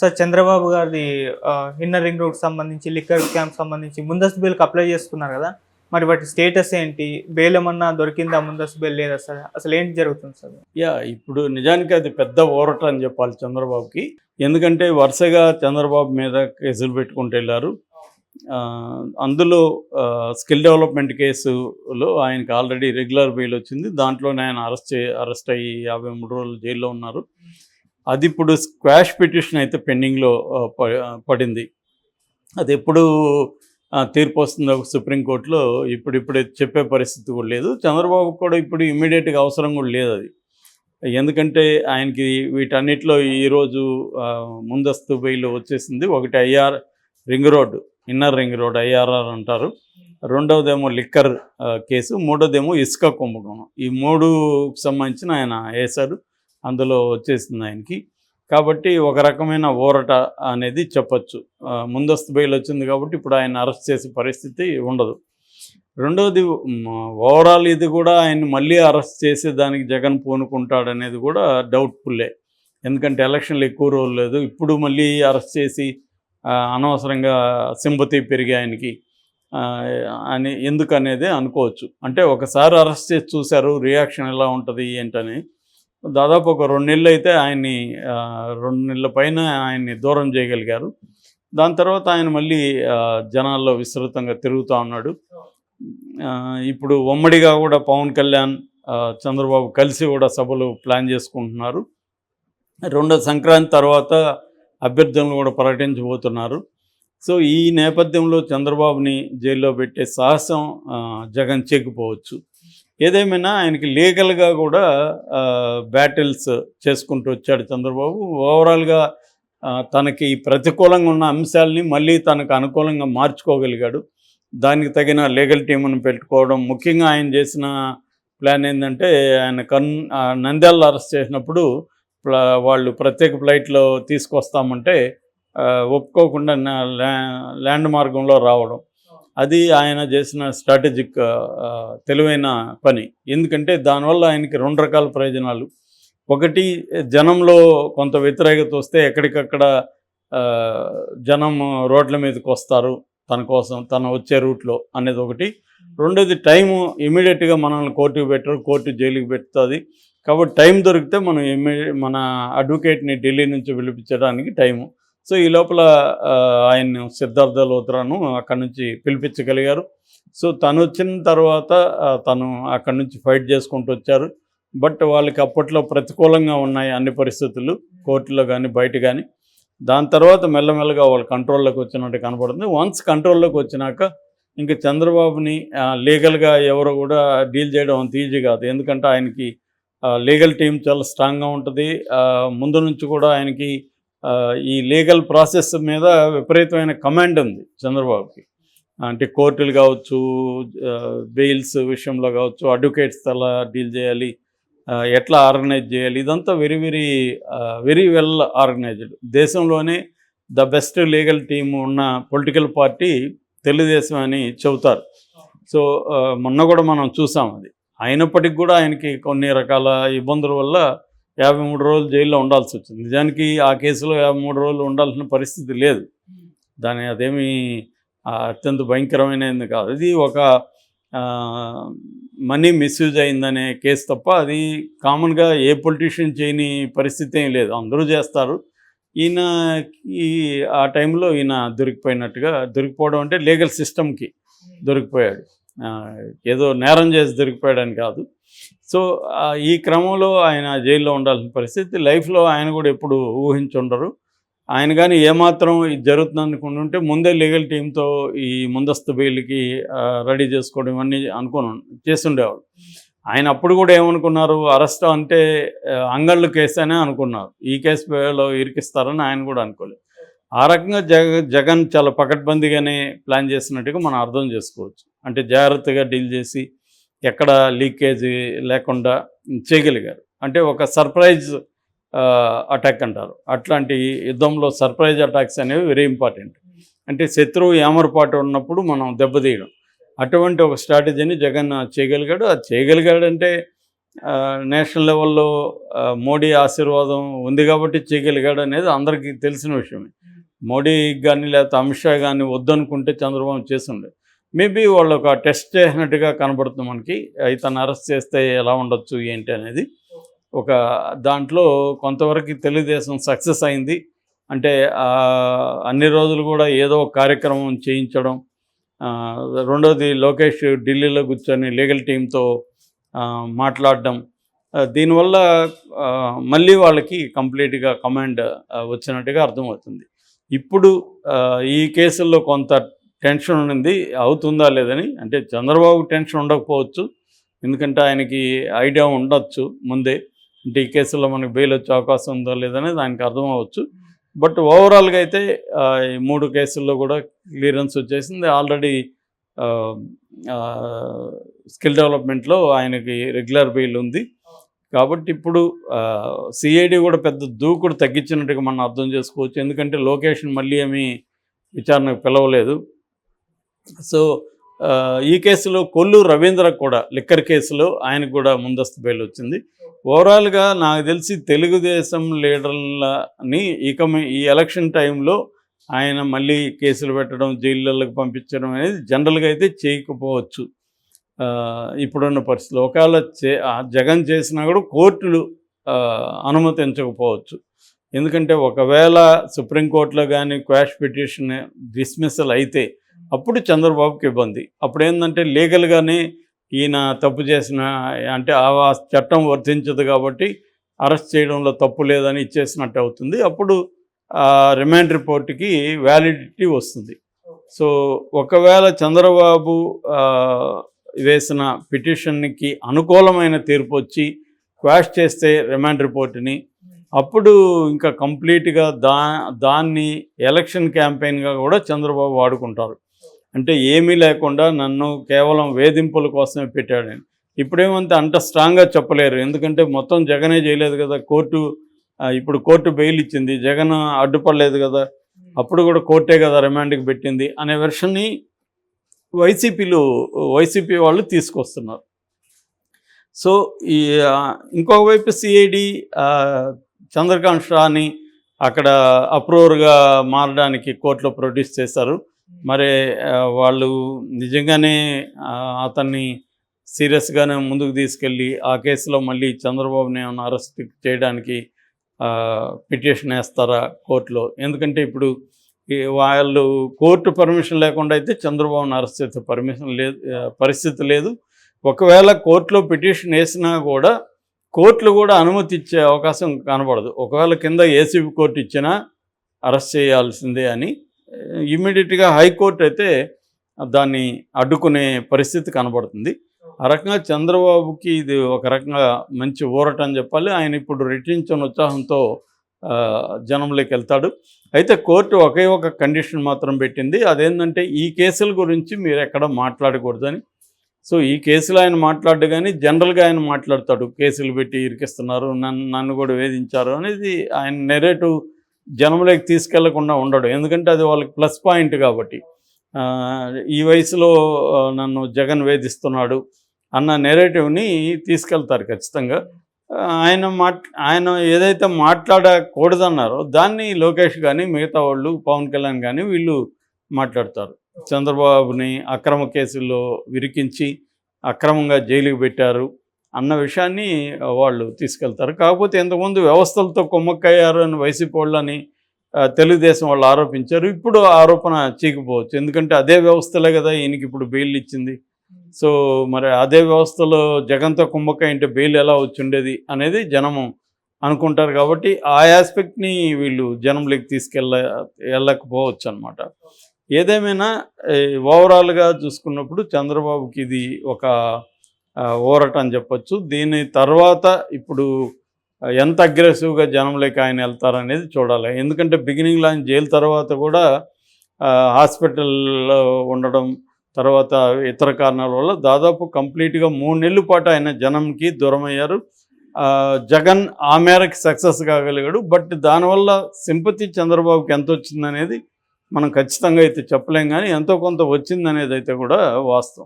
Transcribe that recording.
Sir Chandrababu గారిది inner ring road సంబంధించి liquor camp సంబంధించి ముందస్తు బిల్కి అప్లై చేసుకున్నారు కదా? మరి వాటి స్టేటస్ ఏంటి? బెయిల్ ఏమన్నా దొరికిందా? ముందస్తు బెయిల్ లేదా సార్? అసలు ఏంటి జరుగుతుంది సార్? యా ఇప్పుడు నిజానికి అది పెద్ద ఓరట అని చెప్పాలి చంద్రబాబుకి. ఎందుకంటే వరుసగా చంద్రబాబు మీద కేసులు పెట్టుకుంటూ వెళ్ళారు. అందులో స్కిల్ డెవలప్మెంట్ కేసులో ఆయనకి ఆల్రెడీ రెగ్యులర్ బెయిల్ వచ్చింది. దాంట్లోనే ఆయన అరెస్ట్ అరెస్ట్ అయ్యి యాభై మూడు రోజులు జైల్లో ఉన్నారు. అది ఇప్పుడు స్క్వాష్ పిటిషన్ అయితే పెండింగ్లో ప- పడింది. అది ఎప్పుడు తీర్పు వస్తుందో సుప్రీంకోర్టులో ఇప్పుడు ఇప్పుడు చెప్పే పరిస్థితి కూడా లేదు. చంద్రబాబు కూడా ఇప్పుడు ఇమ్మీడియట్గా అవసరం కూడా లేదు అది. ఎందుకంటే ఆయనకి వీటన్నిటిలో ఈరోజు ముందస్తు బెయిల్ వచ్చేసింది. ఒకటి IR ring road inner ring road IRR అంటారు. రెండవదేమో లిక్కర్ కేసు. మూడోదేమో ఇసుక కుంభకోణం. ఈ మూడు సంబంధించిన ఆయన వేశారు. అందులో వచ్చేసింది ఆయనకి. కాబట్టి ఒక రకమైన ఊరట అనేది చెప్పచ్చు. ముందస్తు బెయిల్ వచ్చింది కాబట్టి ఇప్పుడు ఆయన అరెస్ట్ చేసే పరిస్థితి ఉండదు. రెండవది ఓవరాల్ ఇది కూడా ఆయన మళ్ళీ అరెస్ట్ చేసే దానికి జగన్ పూనుకుంటాడనేది కూడా డౌట్ఫుల్లే. ఎందుకంటే ఎలక్షన్లు ఎక్కువ రోజులు లేదు. ఇప్పుడు మళ్ళీ అరెస్ట్ చేసి అనవసరంగా సింపతి పెరిగి ఆయనకి అని ఎందుకనేది అనుకోవచ్చు. అంటే ఒకసారి అరెస్ట్ చేసి చూశారు రియాక్షన్ ఎలా ఉంటుంది ఏంటని. దాదాపు ఒక రెండు నెలలు అయితే ఆయన్ని రెండు నెలల పైన ఆయన్ని దూరం చేయగలిగారు. దాని తర్వాత ఆయన మళ్ళీ జనాల్లో విస్తృతంగా తిరుగుతూ ఉన్నాడు. ఇప్పుడు ఉమ్మడిగా కూడా పవన్ కళ్యాణ్ చంద్రబాబు కలిసి కూడా సభలు ప్లాన్ చేసుకుంటున్నారు. రెండో సంక్రాంతి తర్వాత అభ్యర్థులను కూడా ప్రకటించబోతున్నారు. సో ఈ నేపథ్యంలో చంద్రబాబుని జైల్లో పెట్టే సాహసం జగన్ చెక్కిపోవచ్చు ఏదేమైనా ఆయనకి లీగల్గా కూడా బ్యాటిల్స్ చేసుకుంటూ వచ్చాడు చంద్రబాబు. ఓవరాల్గా తనకి ప్రతికూలంగా ఉన్న అంశాలని మళ్ళీ తనకు అనుకూలంగా మార్చుకోగలిగాడు. దానికి తగిన లీగల్ టీమును పెట్టుకోవడం. ముఖ్యంగా ఆయన చేసిన ప్లాన్ ఏంటంటే ఆయన కన్ నంద్యాల అరెస్ట్ చేసినప్పుడు వాళ్ళు ప్రత్యేక ఫ్లైట్లో తీసుకొస్తామంటే ఒప్పుకోకుండా ల్యాండ్ మార్గంలో రావడం. అది ఆయన చేసిన స్ట్రాటజిక్ తెలివైన పని. ఎందుకంటే దానివల్ల ఆయనకి రెండు రకాల ప్రయోజనాలు. ఒకటి జనంలో కొంత వ్యతిరేకత వస్తే ఎక్కడికక్కడ జనం రోడ్ల మీదకి వస్తారు తన కోసం తను వచ్చే రూట్లో అనేది ఒకటి. రెండోది టైము ఇమీడియట్గా మనల్ని కోర్టుకు పెట్టరు కోర్టు జైలుకి పెడుతుంది. కాబట్టి టైం దొరికితే మనం ఇమ్మీ మన అడ్వకేట్ని ఢిల్లీ నుంచి పిలిపించడానికి టైము. సో ఈ లోపల ఆయన్ని సిద్ధార్థ లోత్రాను అక్కడి నుంచి పిలిపించగలిగారు. సో తను వచ్చిన తర్వాత తను అక్కడి నుంచి ఫైట్ చేసుకుంటూ వచ్చారు. బట్ వాళ్ళకి అప్పట్లో ప్రతికూలంగా ఉన్నాయి అన్ని పరిస్థితులు కోర్టులో కానీ బయట కానీ దాని తర్వాత మెల్లమెల్లగా వాళ్ళు కంట్రోల్లోకి వచ్చినట్టు కనపడుతుంది. వన్స్ కంట్రోల్లోకి వచ్చినాక ఇంకా చంద్రబాబుని లీగల్గా ఎవరు కూడా డీల్ చేయడం అంత ఈజీ కాదు. ఎందుకంటే ఆయనకి లీగల్ టీం చాలా స్ట్రాంగ్గా ఉంటుంది. ముందు నుంచి కూడా ఆయనకి ఈ లీగల్ ప్రాసెస్ మీద విపరీతమైన కమాండ్ ఉంది చంద్రబాబుకి. అంటే కోర్టులు కావచ్చు బెయిల్స్ విషయంలో కావచ్చు అడ్వకేట్స్ ఎలా డీల్ చేయాలి ఎట్లా ఆర్గనైజ్ చేయాలి ఇదంతా very very very well organised. దేశంలోనే ద బెస్ట్ లీగల్ టీమ్ ఉన్న పొలిటికల్ పార్టీ తెలుగుదేశం అని చెబుతారు. సో మొన్న కూడా మనం చూసాం అది. అయినప్పటికీ కూడా ఆయనకి కొన్ని రకాల ఇబ్బందుల వల్ల యాభై మూడు రోజులు జైల్లో ఉండాల్సి వచ్చింది. నిజానికి ఆ కేసులో యాభై మూడు రోజులు ఉండాల్సిన పరిస్థితి లేదు. దాని అదేమి అత్యంత భయంకరమైనది కాదు. ఇది ఒక మనీ మిస్యూజ్ అయిందనే కేసు తప్ప అది కామన్గా ఏ పొలిటీషియన్ చేయని పరిస్థితి ఏం లేదు. అందరూ చేస్తారు. ఈయన ఈ ఆ టైంలో ఈయన దొరికిపోయినట్టుగా దొరికిపోవడం అంటే లీగల్ సిస్టమ్కి దొరికిపోయాడు. ఏదో నేరం చేసి దొరికిపోయాడని కాదు. సో ఈ క్రమంలో ఆయన జైల్లో ఉండాల్సిన పరిస్థితి. లైఫ్లో ఆయన కూడా ఎప్పుడు ఊహించుండరు ఆయన కానీ ఏమాత్రం ఇది జరుగుతుంది ఉంటే ముందే లీగల్ టీంతో ఈ ముందస్తు బెయిల్కి రెడీ చేసుకోవడం ఇవన్నీ అనుకుని చేస్తుండేవాడు ఆయన అప్పుడు కూడా ఏమనుకున్నారు? అరెస్ట్ అంటే అంగళ్ళు కేసు అనే అనుకున్నారు. ఈ కేసులో ఇరికిస్తారని ఆయన కూడా అనుకోలేదు. ఆ రకంగా జగ జగన్ చాలా పకడ్బందీగానే ప్లాన్ చేసినట్టుగా మనం అర్థం చేసుకోవచ్చు. అంటే జాగ్రత్తగా డీల్ చేసి ఎక్కడ లీకేజీ లేకుండా చేయగలిగారు. అంటే ఒక సర్ప్రైజ్ అటాక్ అంటారు. అట్లాంటి యుద్ధంలో సర్ప్రైజ్ అటాక్స్ అనేవి వెరీ ఇంపార్టెంట్. అంటే శత్రువు ఏమరపాటు ఉన్నప్పుడు మనం దెబ్బతీయడం. అటువంటి ఒక స్ట్రాటజీని జగన్ చేయగలిగాడు. అది చేయగలిగాడంటే నేషనల్ లెవెల్లో మోడీ ఆశీర్వాదం ఉంది కాబట్టి చేయగలిగాడు అనేది అందరికీ తెలిసిన విషయమే. మోడీ కానీ లేకపోతే అమిత్ షా కానీ వద్దనుకుంటే చంద్రబాబు చేసిండే. మేబీ వాళ్ళు ఒక టెస్ట్ చేసినట్టుగా కనబడుతుంది మనకి. ఇతను అరెస్ట్ చేస్తే ఎలా ఉండొచ్చు ఏంటి అనేది. ఒక దాంట్లో కొంతవరకు తెలుగుదేశం సక్సెస్ అయింది. అంటే అన్ని రోజులు కూడా ఏదో ఒక కార్యక్రమం చేయించడం రెండోది లోకేష్ ఢిల్లీలో కూర్చొని లీగల్ టీంతో మాట్లాడడం. దీనివల్ల మళ్ళీ వాళ్ళకి కంప్లీట్గా కమాండ్ వచ్చినట్టుగా అర్థమవుతుంది. ఇప్పుడు ఈ కేసుల్లో కొంత టెన్షన్ ఉంది అవుతుందా లేదని. అంటే చంద్రబాబు టెన్షన్ ఉండకపోవచ్చు. ఎందుకంటే ఆయనకి ఐడియా ఉండొచ్చు ముందే. అంటే ఈ కేసులో మనకు బెయిల్ వచ్చే అవకాశం ఉందో లేదనేది దానికి అర్థం అవ్వచ్చు బట్ ఓవరాల్గా అయితే ఈ మూడు కేసుల్లో కూడా క్లియరెన్స్ వచ్చేసింది. ఆల్రెడీ స్కిల్ డెవలప్మెంట్లో ఆయనకి రెగ్యులర్ బెయిల్ ఉంది. కాబట్టి ఇప్పుడు సిఐడి కూడా పెద్ద దూకుడు తగ్గించినట్టుగా మనం అర్థం చేసుకోవచ్చు. ఎందుకంటే లొకేషన్ మళ్ళీ ఏమీ విచారణకు పిలవలేదు. సో ఈ కేసులో కొల్లు రవీంద్ర కూడా లిక్కర్ కేసులో ఆయనకు కూడా ముందస్తు బెయిల్ వచ్చింది ఓవరాల్గా నాకు తెలిసి తెలుగుదేశం లీడర్లని ఇక ఈ ఎలక్షన్ టైంలో ఆయన మళ్ళీ కేసులు పెట్టడం జైళ్ళకు పంపించడం అనేది జనరల్గా అయితే చేయకపోవచ్చు. ఇప్పుడున్న పరిస్థితులు. ఒకవేళ చే జగన్ చేసినా కూడా కోర్టులు అనుమతించకపోవచ్చు ఎందుకంటే ఒకవేళ సుప్రీంకోర్టులో కానీ క్వాష్ పిటిషన్ డిస్మిసల్ అయితే అప్పుడు చంద్రబాబుకి ఇబ్బంది. అప్పుడు ఏంటంటే లీగల్గానే ఈయన తప్పు చేసిన అంటే ఆ చట్టం వర్తించదు కాబట్టి అరెస్ట్ చేయడంలో తప్పు లేదని ఇచ్చేసినట్టు అవుతుంది. అప్పుడు రిమాండ్ రిపోర్ట్కి వ్యాలిడిటీ వస్తుంది. సో ఒకవేళ చంద్రబాబు వేసిన పిటిషన్కి అనుకూలమైన తీర్పు వచ్చి క్వాష్ చేస్తే రిమాండ్ రిపోర్ట్ని అప్పుడు ఇంకా కంప్లీట్గా దా దాన్ని ఎలక్షన్ క్యాంపెయిన్గా కూడా చంద్రబాబు వాడుకుంటారు. అంటే ఏమీ లేకుండా నన్ను కేవలం వేధింపుల కోసమే పెట్టాడని ఇప్పుడేమంతా అంత స్ట్రాంగ్గా చెప్పలేరు. ఎందుకంటే మొత్తం జగనే చేయలేదు కదా. కోర్టు ఇప్పుడు కోర్టు బెయిల్ ఇచ్చింది. జగన్ అడ్డుపడలేదు కదా. అప్పుడు కూడా కోర్టే కదా రిమాండ్కి పెట్టింది అనే వెర్షన్ని వైసీపీలు వైసీపీ వాళ్ళు తీసుకొస్తున్నారు. సో ఈ ఇంకొక వైపు సిఐడి చంద్రకాంత్ షాని అక్కడ అప్రూవర్గా మారడానికి కోర్టులో ప్రొడ్యూస్ చేశారు. మరి వాళ్ళు నిజంగానే అతన్ని సీరియస్గానే ముందుకు తీసుకెళ్ళి ఆ కేసులో మళ్ళీ చంద్రబాబుని ఏమైనా అరెస్ట్ చేయడానికి పిటిషన్ వేస్తారా కోర్టులో? ఎందుకంటే ఇప్పుడు వాళ్ళు కోర్టు పర్మిషన్ లేకుండా అయితే చంద్రబాబుని అరెస్ట్ చేసే పర్మిషన్ లేదు పరిస్థితి లేదు. ఒకవేళ కోర్టులో పిటిషన్ వేసినా కూడా కోర్టులు కూడా అనుమతి ఇచ్చే అవకాశం కనబడదు. ఒకవేళ కింద ఏసీబీ కోర్టు ఇచ్చినా అరెస్ట్ చేయాల్సిందే అని ఇమ్మీడియట్గా హైకోర్టు అయితే దాన్ని అడ్డుకునే పరిస్థితి కనబడుతుంది. ఆ రకంగా చంద్రబాబుకి ఇది ఒక రకంగా మంచి ఊరట అని చెప్పాలి. ఆయన ఇప్పుడు రెట్టించిన ఉత్సాహంతో జనంలోకి వెళ్తాడు. అయితే కోర్టు ఒకే ఒక కండిషన్ మాత్రం పెట్టింది. అదేంటంటే ఈ కేసుల గురించి మీరు ఎక్కడ మాట్లాడకూడదని. సో ఈ కేసులు ఆయన మాట్లాడు కానీ జనరల్గా ఆయన మాట్లాడతాడు. కేసులు పెట్టి ఇరికిస్తున్నారు నన్ను నన్ను కూడా వేధించారు అనేది ఆయన నెరేటివ్ జనంలోకి తీసుకెళ్ళకుండా ఉండడు. ఎందుకంటే అది వాళ్ళకి ప్లస్ పాయింట్ కాబట్టి. ఈ వయసులో నన్ను జగన్ వేధిస్తున్నాడు అన్న నెరేటివ్ని తీసుకెళ్తారు ఖచ్చితంగా. ఆయన మాట్ ఆయన ఏదైతే మాట్లాడకూడదన్నారో దాన్ని లోకేష్ కానీ మిగతా వాళ్ళు పవన్ కళ్యాణ్ కానీ వీళ్ళు మాట్లాడతారు. చంద్రబాబుని అక్రమ కేసుల్లో విరికించి అక్రమంగా జైలుకి పెట్టారు. అన్న విషయాన్ని వాళ్ళు తీసుకెళ్తారు. కాకపోతే ఇంతకుముందు వ్యవస్థలతో కొమ్మక్కయ్యారు అని వైసీపీ వాళ్ళని తెలుగుదేశం వాళ్ళు ఆరోపించారు. ఇప్పుడు ఆరోపణ చీకపోవచ్చు. ఎందుకంటే అదే వ్యవస్థలే కదా ఈయనకి ఇప్పుడు బెయిల్ ఇచ్చింది. సో మరి అదే వ్యవస్థలో జగన్తో కుంభకాయ అంటే బెయిల్ ఎలా వచ్చిండేది అనేది జనము అనుకుంటారు కాబట్టి ఆ ఆస్పెక్ట్ని వీళ్ళు జనంలోకి తీసుకెళ్ళ వెళ్ళకపోవచ్చు అనమాట ఏదేమైనా ఓవరాల్గా చూసుకున్నప్పుడు చంద్రబాబుకి ఇది ఒక ఊరట అని చెప్పొచ్చు. దీని తర్వాత ఇప్పుడు ఎంత అగ్రెసివ్గా జనంలోకి ఆయన వెళ్తారనేది చూడాలి. ఎందుకంటే బిగినింగ్లో ఆయన జైలు తర్వాత కూడా హాస్పిటల్లో ఉండడం తర్వాత ఇతర కారణాల వల్ల దాదాపు కంప్లీట్గా మూడు నెలల పాటు ఆయన జనంకి దూరం అయ్యారు జగన్ ఆ మేరకు సక్సెస్ కాగలిగాడు బట్ దానివల్ల సింపతి చంద్రబాబుకి ఎంత వచ్చిందనేది మనం ఖచ్చితంగా అయితే చెప్పలేం కానీ ఎంతో కొంత వచ్చిందనేది అయితే కూడా వాస్తవం.